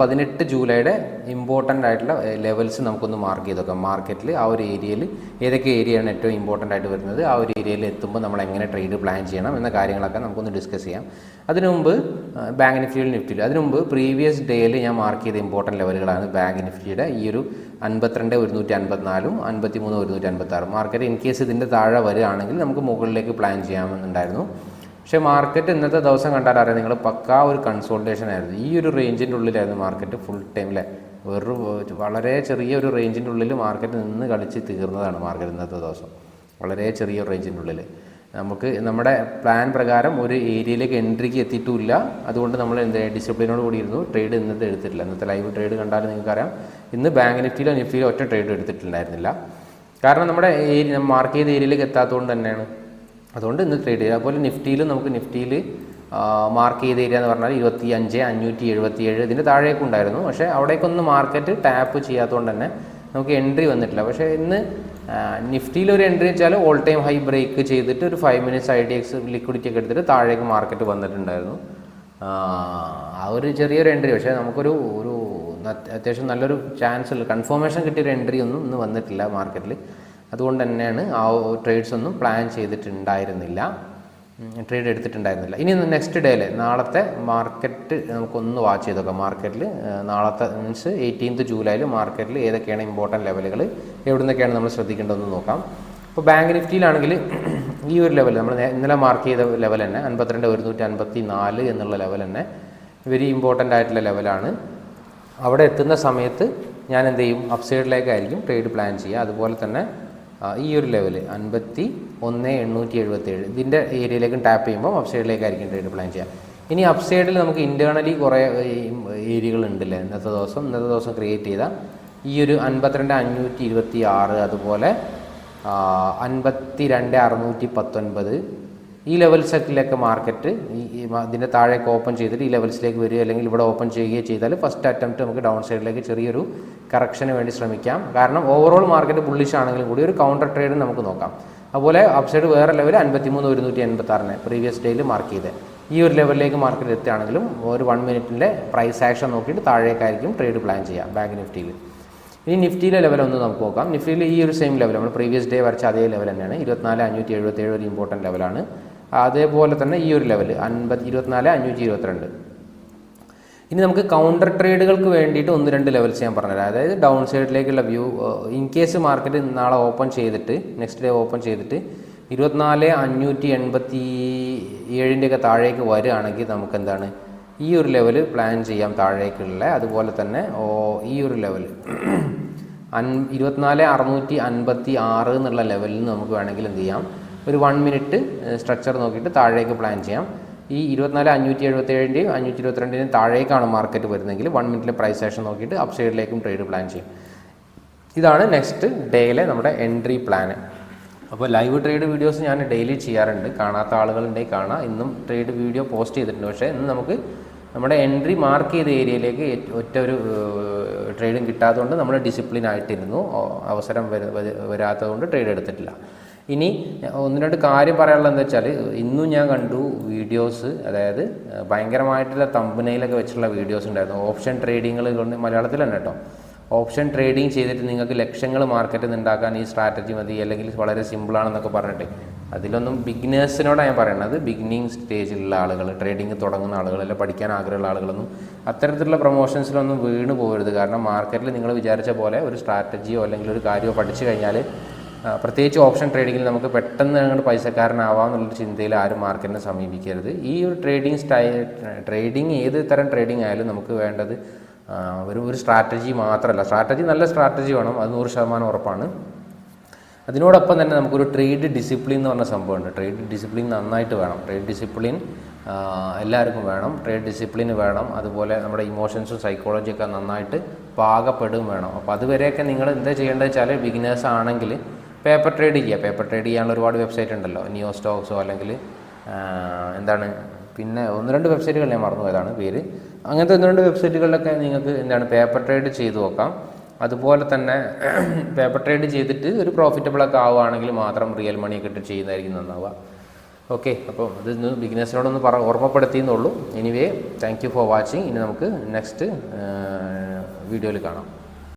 പതിനെട്ട് ജൂലൈയുടെ ഇമ്പോർട്ടന്റ് ആയിട്ടുള്ള ലെവൽസ് നമുക്കൊന്ന് മാർക്ക് ചെയ്ത് നോക്കാം മാർക്കറ്റിൽ ആ ഒരു ഏരിയയിൽ ഏതൊക്കെ ഏരിയയാണ് ഏറ്റവും ഇമ്പോർട്ടന്റ് ആയിട്ട് വരുന്നത് ആ ഒരു ഏരിയയിൽ എത്തുമ്പോൾ നമ്മൾ എങ്ങനെ ട്രേഡ് പ്ലാൻ ചെയ്യണം എന്ന കാര്യങ്ങളൊക്കെ നമുക്കൊന്ന് ഡിസ്കസ് ചെയ്യാം. അതിനു മുമ്പ് ബാങ്ക് നിഫ്റ്റിയിൽ നിഫ്റ്റിയിൽ അതിനു മുമ്പ് പ്രീവിയസ് ഡേയിൽ ഞാൻ മാർക്ക് ചെയ്ത ഇമ്പോർട്ടന്റ് ലെവലുകളാണ് ബാങ്ക് നിഫ്റ്റിയുടെ ഈ ഒരു അൻപത്തിരണ്ട് ഒരുന്നൂറ്റി അൻപത്തിനാലും അൻപത്തി മൂന്ന് ഒരുന്നൂറ്റി അൻപത്തി ആറും മാർക്കറ്റ് ഇൻ കേസ് ഇതിന്റെ താഴെ വരികയാണെങ്കിൽ നമുക്ക് മുകളിലേക്ക് പ്ലാൻ ചെയ്യാമെന്നുണ്ടായിരുന്നു. പക്ഷേ മാർക്കറ്റ് ഇന്നത്തെ ദിവസം കണ്ടാൽ അറിയാം നിങ്ങൾ പക്കാ ഒരു കൺസോൾട്ടേഷൻ ആയിരുന്നു. ഈ ഒരു റേഞ്ചിന്റെ ഉള്ളിലായിരുന്നു മാർക്കറ്റ് ഫുൾ ടൈമിലെ വെറും വളരെ ചെറിയ ഒരു റേഞ്ചിന്റെ ഉള്ളിൽ മാർക്കറ്റ് നിന്ന് കളിച്ച് തീർന്നതാണ് മാർക്കറ്റ് ഇന്നത്തെ ദിവസം. വളരെ ചെറിയ റേഞ്ചിന്റെ ഉള്ളിൽ നമുക്ക് നമ്മുടെ പ്ലാൻ പ്രകാരം ഒരു ഏരിയയിലേക്ക് എൻട്രിക്ക് എത്തിയിട്ടുമില്ല അതുകൊണ്ട് നമ്മൾ എന്ത് ഡിസിപ്ലിനോട് കൂടിയിരുന്നു ട്രേഡ് ഇന്നത്തെ എടുത്തിട്ടില്ല. ഇന്നത്തെ ലൈവ് ട്രേഡ് കണ്ടാൽ നിങ്ങൾക്കറിയാം ഇന്ന് ബാങ്ക് നിഫ്റ്റിയിലോ നിഫ്റ്റിയിലോ ഒറ്റ ട്രേഡ് എടുത്തിട്ടുണ്ടായിരുന്നില്ല. കാരണം നമ്മുടെ ഏരിയ മാർക്ക് ചെയ്ത ഏരിയയിലേക്ക് എത്താത്തതുകൊണ്ട് തന്നെയാണ്. അതുകൊണ്ട് ഇന്ന് ട്രേഡ് ചെയ്യുക അതുപോലെ നിഫ്റ്റിയിൽ നമുക്ക് നിഫ്റ്റിയിൽ മാർക്ക് ചെയ്ത ഏരിയ എന്ന് പറഞ്ഞാൽ ഇരുപത്തി അഞ്ച് അഞ്ഞൂറ്റി എഴുപത്തി ഏഴ് ഇതിന്റെ താഴേക്കും ഉണ്ടായിരുന്നു. പക്ഷേ അവിടേക്കൊന്നും മാർക്കറ്റ് ടാപ്പ് ചെയ്യാത്തതുകൊണ്ട് തന്നെ നമുക്ക് എൻട്രി വന്നിട്ടില്ല. പക്ഷേ ഇന്ന് നിഫ്റ്റിയിൽ ഒരു എൻട്രി വെച്ചാൽ ഓൾ ടൈം ഹൈ ബ്രേക്ക് ചെയ്തിട്ട് ഒരു five minutes I D X liquidity ഒക്കെ എടുത്തിട്ട് താഴേക്ക് മാർക്കറ്റ് വന്നിട്ടുണ്ടായിരുന്നു. ആ ഒരു ചെറിയൊരു എൻട്രി പക്ഷേ നമുക്കൊരു ഒരു അത്യാവശ്യം നല്ലൊരു ചാൻസ് ഉള്ള കൺഫർമേഷൻ കിട്ടിയൊരു എൻട്രി ഒന്നും ഇന്ന് വന്നിട്ടില്ല മാർക്കറ്റിൽ അതുകൊണ്ട് തന്നെയാണ് ആ ട്രേഡ്സ് ഒന്നും പ്ലാൻ ചെയ്തിട്ടുണ്ടായിരുന്നില്ല. ട്രേഡ് എടുത്തിട്ടുണ്ടായിരുന്നില്ല. ഇനി നെക്സ്റ്റ് ഡേയിൽ നാളത്തെ മാർക്കറ്റ് നമുക്കൊന്ന് വാച്ച് ചെയ്ത് നോക്കാം മാർക്കറ്റിൽ നാളത്തെ മീൻസ് എയ്റ്റീൻത്ത് ജൂലൈയിൽ മാർക്കറ്റിൽ ഏതൊക്കെയാണ് ഇമ്പോർട്ടന്റ് ലെവലുകൾ എവിടെ നിന്നൊക്കെയാണ് നമ്മൾ ശ്രദ്ധിക്കേണ്ടതെന്ന് നോക്കാം. അപ്പോൾ ബാങ്ക് നിഫ്റ്റിയിലാണെങ്കിൽ ഈ ഒരു ലെവൽ നമ്മൾ ഇന്നലെ മാർക്ക് ചെയ്ത ലെവൽ തന്നെ അൻപത്തിരണ്ട് ഒരുന്നൂറ്റി അൻപത്തി നാല് എന്നുള്ള ലെവൽ തന്നെ വെരി ഇമ്പോർട്ടന്റ് ആയിട്ടുള്ള ലെവലാണ് അവിടെ എത്തുന്ന സമയത്ത് ഞാൻ എന്ത് ചെയ്യും? അപ്സൈഡിലേക്കായിരിക്കും ട്രേഡ് പ്ലാൻ ചെയ്യുക. അതുപോലെ തന്നെ ഈ ഒരു ലെവൽ അൻപത്തി ഒന്ന് എണ്ണൂറ്റി എഴുപത്തേഴ് ഇതിന്റെ ഏരിയയിലേക്കും ടാപ്പ് ചെയ്യുമ്പോൾ അപ്സൈഡിലേക്കായിരിക്കും ട്രേഡ് പ്ലാൻ ചെയ്യാം. ഇനി അപ്സൈഡിൽ നമുക്ക് ഇന്റേർണലി കുറേ ഏരിയകൾ ഉണ്ടല്ലേ ഇന്നത്തെ ദിവസം ഇന്നത്തെ ദിവസം ക്രിയേറ്റ് ചെയ്ത ഈ ഒരു അൻപത്തിരണ്ട് അഞ്ഞൂറ്റി ഇരുപത്തി ആറ് അതുപോലെ അൻപത്തി രണ്ട് അറുന്നൂറ്റി പത്തൊൻപത് ഈ ലെവൽസിലൊക്കെ മാർക്കറ്റ് ഈ ഇതിന്റെ താഴേക്ക് ഓപ്പൺ ചെയ്തിട്ട് ഈ ലെവൽസിലേക്ക് വരിക അല്ലെങ്കിൽ ഇവിടെ ഓപ്പൺ ചെയ്യുകയോ ചെയ്താൽ ഫസ്റ്റ് അറ്റംപ്റ്റ് നമുക്ക് ഡൗൺ സൈഡിലേക്ക് ചെറിയൊരു കറക്ഷന് വേണ്ടി ശ്രമിക്കാം. കാരണം ഓവറോൾ മാർക്കറ്റ് ബുള്ളിഷ് ആണെങ്കിലും കൂടി ഒരു കൗണ്ടർ ട്രേഡ് നമുക്ക് നോക്കാം. അതുപോലെ അപ്സൈഡ് വേറെ ലെവൽ അൻപത്തിമൂന്ന് ഒരുന്നൂറ്റി എൺപത്തി ആറിന് പ്രീവിയസ് ഡേയിൽ മാർക്ക് ചെയ്ത്. ഈ ഒരു ലെവലിലേക്ക് മാർക്കറ്റ് എത്തുകയാണെങ്കിലും ഒരു വൺ മിനിറ്റിന്റെ പ്രൈസ് ആക്ഷൻ നോക്കിയിട്ട് താഴേക്കായിരിക്കും ട്രേഡ് പ്ലാൻ ചെയ്യാം ബാങ്ക് നിഫ്റ്റിയിൽ ഇനി നിഫ്റ്റിയിലെ ലെവൽ ഒന്ന് നമുക്ക് നോക്കാം. നിഫ്റ്റിയിൽ ഈ ഒരു സെയിം ലെവൽ നമ്മൾ പ്രീവിയസ് ഡേ വരച്ച അതേ ലെവൽ തന്നെയാണ്. ഇരുപത്തിനാല് അഞ്ഞൂറ്റി എഴുപത്തേഴ് ഒരു ഇമ്പോർട്ടന്റ് ലെവലാണ് അതേപോലെ തന്നെ ഈ ഒരു ലെവൽ അൻപത് ഇരുപത്തിനാല് അഞ്ഞൂറ്റി ഇരുപത്തിരണ്ട് ഇനി നമുക്ക് കൗണ്ടർ ട്രേഡുകൾക്ക് വേണ്ടിയിട്ട് ഒന്ന് രണ്ട് ലെവൽസ് ഞാൻ പറഞ്ഞുതരാം. അതായത് ഡൗൺ സൈഡിലേക്കുള്ള വ്യൂ ഇൻ കേസ് മാർക്കറ്റ് നാളെ ഓപ്പൺ ചെയ്തിട്ട് നെക്സ്റ്റ് ഡേ ഓപ്പൺ ചെയ്തിട്ട് ഇരുപത്തിനാല് അഞ്ഞൂറ്റി എൺപത്തി ഏഴിന്റെയൊക്കെ താഴേക്ക് വരികയാണെങ്കിൽ നമുക്ക് എന്താണ് ഈ ഒരു ലെവൽ പ്ലാൻ ചെയ്യാം താഴേക്കുള്ള. അതുപോലെ തന്നെ ഈ ഒരു ലെവൽ അൻ ഇരുപത്തിനാല് അറുന്നൂറ്റി അൻപത്തി ആറ് എന്നുള്ള ലെവലിൽ നമുക്ക് വേണമെങ്കിൽ എന്ത് ചെയ്യാം? ഒരു വൺ മിനിറ്റ് സ്ട്രക്ചർ നോക്കിയിട്ട് താഴേക്ക് പ്ലാൻ ചെയ്യാം. ഈ ഇരുപത്തിനാല് അഞ്ഞൂറ്റി എഴുപത്തേഴിന്റെയും അഞ്ഞൂറ്റി ഇരുപത്തിരണ്ടിന്റെയും താഴേക്കാണ് മാർക്കറ്റ് വരുന്നതെങ്കിൽ വൺ മിനിറ്റിലെ പ്രൈസ് ആക്ഷൻ നോക്കിയിട്ട് അപ്സൈഡിലേക്കും ട്രേഡ് പ്ലാൻ ചെയ്യും. ഇതാണ് നെക്സ്റ്റ് ഡേയിലെ നമ്മുടെ എൻട്രി പ്ലാന് അപ്പോൾ ലൈവ് ട്രേഡ് വീഡിയോസ് ഞാൻ ഡെയിലി ചെയ്യാറുണ്ട്. കാണാത്ത ആളുകളുണ്ടെങ്കിൽ കാണാം. ഇന്നും ട്രേഡ് വീഡിയോ പോസ്റ്റ് ചെയ്തിട്ടുണ്ട്. പക്ഷേ ഇന്ന് നമുക്ക് നമ്മുടെ എൻട്രി മാർക്ക് ചെയ്ത ഏരിയയിലേക്ക് ഒറ്റ ഒരു ട്രേഡും കിട്ടാത്തതുകൊണ്ട് നമ്മൾ ഡിസിപ്ലിൻ ആയിട്ടിരുന്നു. അവസരം വരാത്തതുകൊണ്ട് ട്രേഡ് എടുത്തിട്ടില്ല. ഇനി ഒന്ന് രണ്ട് കാര്യം പറയാനുള്ളത് എന്താ വെച്ചാൽ ഇന്നും ഞാൻ കണ്ടു വീഡിയോസ് അതായത് ഭയങ്കരമായിട്ടുള്ള തമ്പനയിലൊക്കെ വെച്ചുള്ള വീഡിയോസ് ഉണ്ടായിരുന്നു. ഓപ്ഷൻ ട്രേഡിങ്ങൾ മലയാളത്തിൽ തന്നെ കേട്ടോ. ഓപ്ഷൻ ട്രേഡിങ് ചെയ്തിട്ട് നിങ്ങൾക്ക് ലക്ഷങ്ങൾ മാർക്കറ്റിൽ ഉണ്ടാക്കാൻ ഈ സ്ട്രാറ്റജി മതി അല്ലെങ്കിൽ വളരെ സിമ്പിളാണെന്നൊക്കെ പറഞ്ഞിട്ട്. അതിലൊന്നും ബിഗിനേഴ്സിനോടാണ് ഞാൻ പറയുന്നത് ബിഗിനിങ് സ്റ്റേജിലുള്ള ആളുകൾ ട്രേഡിങ് തുടങ്ങുന്ന ആളുകൾ അല്ലെങ്കിൽ പഠിക്കാൻ ആഗ്രഹമുള്ള ആളുകളൊന്നും അത്തരത്തിലുള്ള പ്രൊമോഷൻസിലൊന്നും വീണ് പോകരുത്. കാരണം മാർക്കറ്റിൽ നിങ്ങൾ വിചാരിച്ച പോലെ ഒരു സ്ട്രാറ്റജിയോ അല്ലെങ്കിൽ ഒരു കാര്യമോ പഠിച്ചു കഴിഞ്ഞാൽ പ്രത്യേകിച്ച് ഓപ്ഷൻ ട്രേഡിങ്ങിൽ നമുക്ക് പെട്ടെന്ന് അങ്ങോട്ട് പൈസക്കാരനാവാമെന്നുള്ളൊരു ചിന്തയിൽ ആരും മാർക്കറ്റിനെ സമീപിക്കരുത്. ഈ ഒരു ട്രേഡിങ് സ്റ്റൈ ട്രേഡിങ് ഏത് തരം ട്രേഡിംഗ് ആയാലും നമുക്ക് വേണ്ടത് ഒരു ഒരു സ്ട്രാറ്റജി മാത്രമല്ല. സ്ട്രാറ്റജി നല്ല സ്ട്രാറ്റജി വേണം അത് നൂറ് ശതമാനം ഉറപ്പാണ്. അതിനോടൊപ്പം തന്നെ നമുക്കൊരു ട്രേഡ് ഡിസിപ്ലിൻ എന്ന് പറഞ്ഞ സംഭവമുണ്ട്. ട്രേഡ് ഡിസിപ്ലിൻ നന്നായിട്ട് വേണം. ട്രേഡ് ഡിസിപ്ലിൻ എല്ലാവർക്കും വേണം. ട്രേഡ് ഡിസിപ്ലിൻ വേണം. അതുപോലെ നമ്മുടെ ഇമോഷൻസും സൈക്കോളജിയൊക്കെ നന്നായിട്ട് പാകപ്പെടും വേണം. അപ്പോൾ അതുവരെയൊക്കെ നിങ്ങൾ എന്താ ചെയ്യേണ്ടത് വെച്ചാൽ ബിഗിനേഴ്സ് ആണെങ്കിൽ പേപ്പർ ട്രേഡ് ചെയ്യുക പേപ്പർ ട്രേഡ് ചെയ്യാനുള്ള ഒരുപാട് വെബ്സൈറ്റ് ഉണ്ടല്ലോ. നിയോ സ്റ്റോക്സോ അല്ലെങ്കിൽ എന്താണ് പിന്നെ ഒന്ന് രണ്ട് വെബ്സൈറ്റുകൾ ഞാൻ മറന്നു പോയതാണ് പേര്. അങ്ങനത്തെ ഒന്ന് രണ്ട് വെബ്സൈറ്റുകളിലൊക്കെ നിങ്ങൾക്ക് എന്താണ് പേപ്പർ ട്രേഡ് ചെയ്ത് നോക്കാം. അതുപോലെ തന്നെ പേപ്പർ ട്രേഡ് ചെയ്തിട്ട് ഒരു പ്രോഫിറ്റബിൾ ഒക്കെ ആവുകയാണെങ്കിൽ മാത്രം റിയൽ മണിയൊക്കെ ഇട്ട് ചെയ്യുന്നതായിരിക്കും നന്നാവുക. ഓക്കെ അപ്പോൾ ഇത് ഇന്ന് ബിഗിനേഴ്സിനോടൊന്ന് പറ ഓർമ്മപ്പെടുത്തിയെന്നുള്ളൂ anyway thank you for watching ഇനി നമുക്ക് നെക്സ്റ്റ് വീഡിയോയിൽ കാണാം.